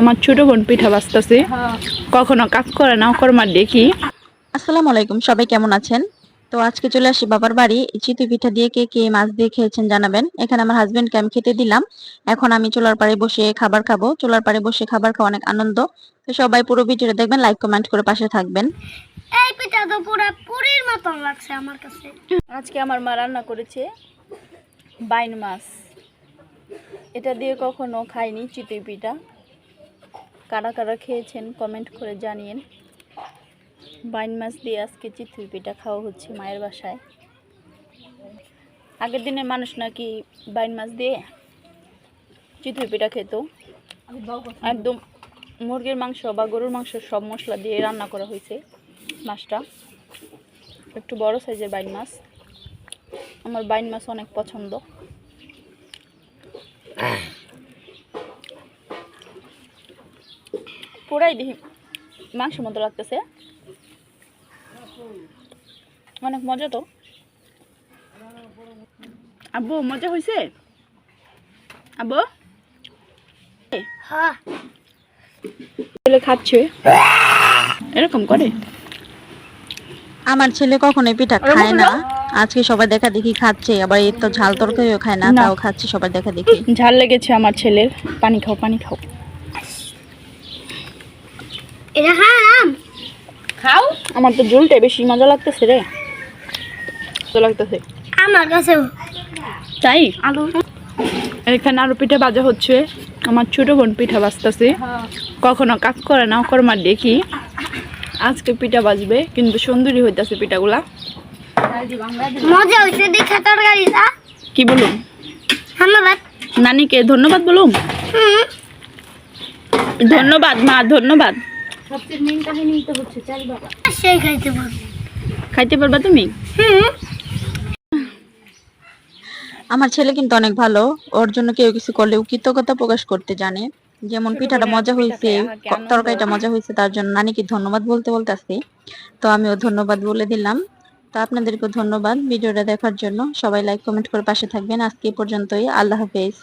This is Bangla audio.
আমার ছোট বোন পিঠা বাজতেছে। কখনো কাজ করে না কর্মার দেখি। আসসালামু আলাইকুম সবাই কেমন আছেন? তো আজকে চলে আসি বাবার বাড়ি। চিতই পিঠা দিয়ে কে কে মাছ দিয়ে খেয়েছেন জানাবেন। এখানে আমার হাজবেন্ডকে আমি খেতে দিলাম। এখন আমি চুলার পাড়ে বসে খাবার খাব। চুলার পাড়ে বসে খাবার খাওয়া অনেক আনন্দ। তো সবাই পুরো ভিডিওটা দেখবেন লাইক কমেন্ট করে পাশে থাকবেন। এই পিঠা তো পুরো পুরীর মতন লাগছে আমার কাছে। আজকে আমার মা রান্না করেছে বাইন মাছ। এটা দিয়ে কখনো খাইনি চিতই পিঠা। কারা কারা খেয়েছেন কমেন্ট করে জানিয়েন। বাইন মাছ দিয়ে আজকে চিতই পিঠা খাওয়া হচ্ছে মায়ের বাসায়। আগের দিনের মানুষ নাকি বাইন মাছ দিয়ে চিতই পিঠা খেত। একদম মুরগির মাংস বা গরুর মাংস সব মশলা দিয়ে রান্না করা হয়েছে মাছটা। একটু বড় সাইজের বাইন মাছ। আমার বাইন মাছ অনেক পছন্দ। পুরাই দেখি মাংস মতো লাগতেছে। অনেক মজা তো। আব্বু মজা হয়েছে আব্বু? হ্যাঁ। খাচ্ছে। এরকম করে? আমার ছেলে কখনোই পিঠা খায় না। আজকে সবাই দেখা দেখি খাচ্ছে আবার এই তো ঝাল তরকারিও খায় না না। তাও খাচ্ছে সবাই দেখা দেখি। ঝাল লেগেছে আমার ছেলের। পানি খাও পানি খাও। এটা খাম খাও। আমার তো ঝোলটাই বেশি মজা লাগতেছে রে। মজা লাগতেছে। আমার কাছেও। তাই? আলু। এখানে আরও পিঠা ভাজা হচ্ছে। আমার ছোট বোন পিঠা বাজতেছে কখনো কাজ করে না কর্মার দেখি। আজকে পিঠা বাজবে কিন্তু সুন্দরী হইতেছে পিঠাগুলা। মজা হয়েছে দেখা তরকারিটা কি বলুন ধন্যবাদ। নানিকে ধন্যবাদ বলুন ধন্যবাদ মা ধন্যবাদ। সেই খাইতে পারব। খাইতে পারবা তুমি? আমার ছেলে কিন্তু অনেক ভালো ওর জন্য কেউ কিছু করলেও কৃতজ্ঞতা প্রকাশ করতে জানে। যেমন পিঠাটা মজা হয়েছে তরকারিটা মজা হয়েছে তার জন্য নানিকে ধন্যবাদ বলতে বলতে আসি তো আমিও ধন্যবাদ বলে দিলাম। তো আপনাদেরকে ধন্যবাদ ভিডিওটা দেখার জন্য। সবাই লাইক কমেন্ট করে পাশে থাকবেন। আজকে এই পর্যন্তই। আল্লাহ হাফেজ।